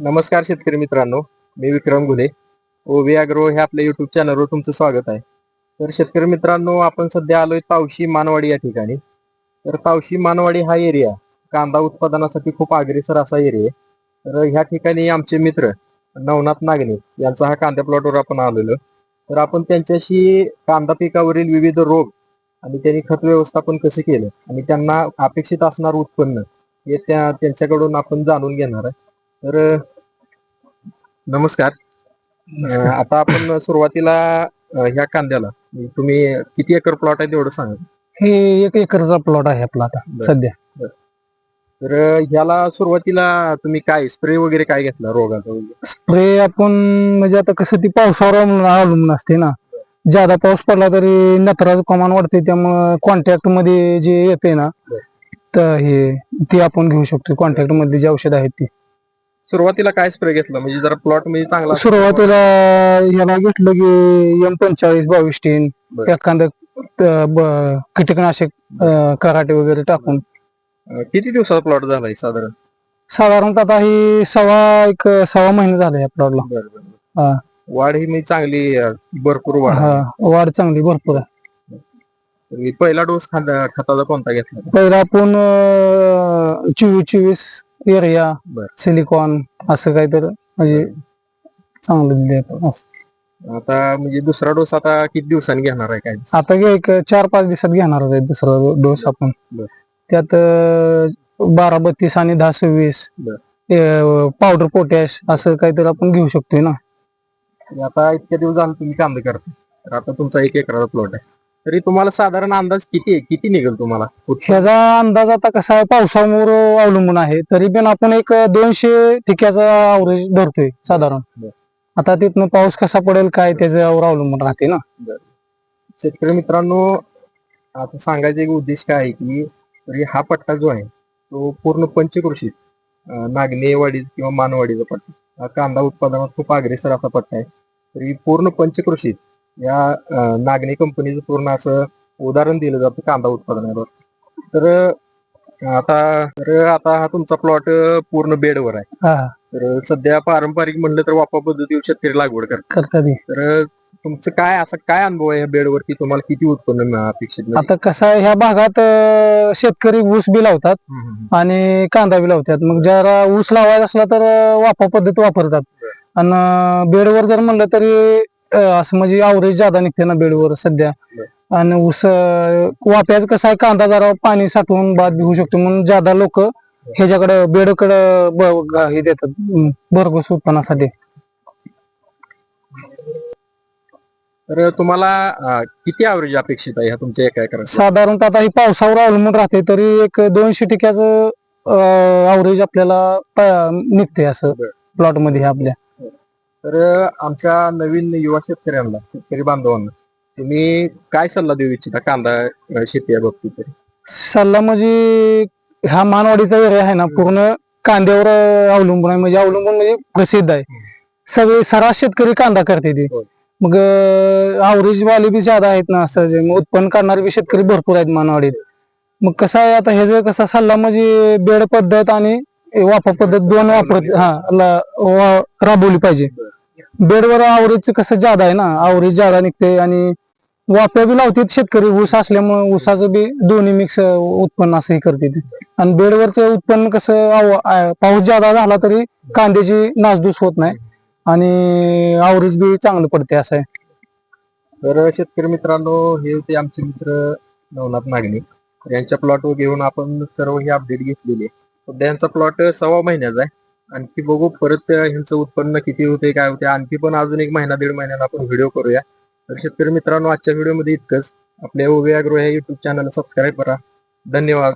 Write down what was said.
नमस्कार शेतकरी मित्रांनो मी विक्रम घुले ओवी अॅग्रो हे आपल्या युट्यूब चॅनलवर तुमचं स्वागत आहे. तर शेतकरी मित्रांनो आपण सध्या आलोय तावशी मानवाडी या ठिकाणी. तर तावशी मानवाडी हा एरिया कांदा उत्पादनासाठी खूप अग्रेसर असा एरिया आहे. तर ह्या ठिकाणी आमचे मित्र नवनाथ नागणे यांचा हा कांदा प्लॉटवर आपण आलेलो. तर आपण त्यांच्याशी कांदा पिकावरील विविध रोग आणि त्यांनी खत व्यवस्थापन कसं केलं आणि त्यांना अपेक्षित असणार उत्पन्न हे त्या त्यांच्याकडून आपण जाणून घेणार आहे. तर नमस्कार. अ, आता आपण सुरुवातीला अ, ह्या कांद्याला. तुम्ही किती एकर प्लॉट आहे तेवढं सांगा. हे एक एकरचा प्लॉट आहे आपला आता बरं. सध्या. तर ह्याला सुरुवातीला तुम्ही काय स्प्रे वगैरे काय घेतला रोगाचा वगैरे? स्प्रे आपण म्हणजे आता कसं ती पावसावर अवलंबून अवलंबून असते ना. ज्यादा पाऊस पडला तरी नत्राचं प्रमाण वाढते त्यामुळे कॉन्टॅक्टमध्ये जे येते ना. तर हे ते आपण घेऊ शकतो. कॉन्टॅक्टमध्ये जे औषध आहेत ते. सुरुवातीला काय स्प्रे घेतला? म्हणजे जरा प्लॉटमध्ये चांगला सुरुवातीला ह्याला घेतलं की एम पंचेचाळीस बावीस टेन बरं. एखादं ब- कीटकनाशक अं, कराटे वगैरे टाकून. अ, किती दिवसाचा प्लॉट झालाय साधारण? साधारणतः आता ही सव्वा एक सव्वा महिने झाले या प्लॉटला बरं बरं हा. वाढ ही मी चांगली अ, भरपूर वाढ आहे. हा वाढ चांगली भरपूर आहे. मी पहिला डोस खताचा कोणता घेतला? पहिला आपण चोवीस चोवीस एरिया. सिलिकॉन असं काहीतरी म्हणजे चांगलं दिले. आता म्हणजे दुसरा डोस आता किती दिवसांनी घेणार आहे काय आता एक चार पाच दिवसात घेणार आहे दुसरा डोस आपण. त्यात बारा बत्तीस आणि दहा सव्वीस. पावडर पोटॅश असं काहीतरी आपण घेऊ शकतोय ना आता इतक्या दिवस झाले तुम्ही कांदे करता आता तुमचा एक एकराचा प्लॉट आहे तरी तुम्हाला साधारण अंदाज किती आहे? किती निघेल तुम्हाला? ह्याचा अंदाज आता कसा आहे पावसावर अवलंबून आहे. तरी पण आपण एक दोनशे ठिक्याचा अवरेज धरतोय साधारण. आता तिथनं पाऊस कसा पडेल काय त्याच्यावर अवलंबून राहते ना. शेतकरी मित्रांनो आता सांगायचा एक उद्देश काय आहे की तरी हा पट्टा जो आहे तो पूर्ण पंचकृषीत अं, नागनेवाडी किंवा मानवाडीचा पट्टा. हा कांदा उत्पादनात खूप अग्रेसर असा पट्टा आहे. तरी पूर्ण पंचकृषीत या नागणे कंपनीचं पूर्ण असं उदाहरण दिलं जातं कांदा उत्पादनावर. तर आता तर आता हा तुमचा प्लॉट पूर्ण बेडवर आहे. हा. तर सध्या पारंपरिक म्हणलं तर वापा पद्धतीवर शेतकरी लागवड करतात. तर तुमचं काय असं काय अनुभव आहे या बेडवरती? तुम्हाला किती उत्पन्न अपेक्षित? आता कसं आहे ह्या भागात शेतकरी ऊस बी लावतात आणि कांदा बी लावतात. मग जरा ऊस लावायचा असला तर वाफा पद्धत वापरतात. आणि बेडवर जर म्हणलं तरी असं म्हणजे आवरेज जादा निघते ना बेडवर सध्या. आणि ऊस अं, वाफ्याचं कसं आहे कांदा जरा पाणी साठवून बाद होऊ शकतो. म्हणून जादा लोक ह्याच्याकडे बेडकडे हे देतात. भरघोस उत्पन्नासाठी. तर तुम्हाला किती ॲव्हरेज अपेक्षित आहे तुमच्या एका एकरात साधारणतः आता ही पावसावर अवलंबून राहते तरी एक दोनशे टिक्याचं अवरेज आपल्याला निघते असं. प्लॉटमध्ये आपल्या. तर आमच्या नवीन युवा शेतकऱ्यांना शेतकरी बांधवांना तुम्ही काय सल्ला देऊ इच्छिता कांदा अं, शेती या बाबतीत तरी? सल्ला म्हणजे हा मानवाडीचा एरिया आहे ना पूर्ण कांद्यावर अवलंबून आहे. म्हणजे अवलंबून म्हणजे प्रसिद्ध आहे. सगळे सरास शेतकरी कांदा करते ते. होय. मग आवरेज वाले बी ज्यादा आहेत ना असं जे मग उत्पन्न करणारे बी शेतकरी भरपूर आहेत मानवाडीत. मग कसं आहे आता हे जे कसा सल्ला म्हणजे बेड पद्धत आणि वाफा पद्धत दोन वापरत हा राबवली पाहिजे. बेडवर आवरेज कसं जादा आहे ना आवरेज जादा निघते आणि वाफ्या बी लावतात शेतकरी ऊस असल्यामुळे ऊसाचं बी दोन्ही मिक्स उत्पन्न असं हे करते आणि बेडवरचं उत्पन्न कसं पाऊस जादा झाला तरी कांद्याची नासधूस होत नाही आणि आवरेज बी चांगलं पडते असं आहे. तर शेतकरी मित्रांनो हे होते आमचे मित्र नवनाथ नागणे. यांच्या प्लॉटवर घेऊन आपण सर्व ही अपडेट घेतलेली आहे. सध्या यांचा प्लॉट सव्वा महिन्याचा आहे. आणखी बघू परत ह्यांचं उत्पन्न किती होते काय होते आणखी पण अजून एक महिना दीड महिन्याला आपण व्हिडिओ करूया. तर शेतकरी मित्रांनो आजच्या व्हिडिओमध्ये इतकंच. आपल्या ओवे अॅग्रो या युट्यूब चॅनलला सबस्क्राईब करा. धन्यवाद.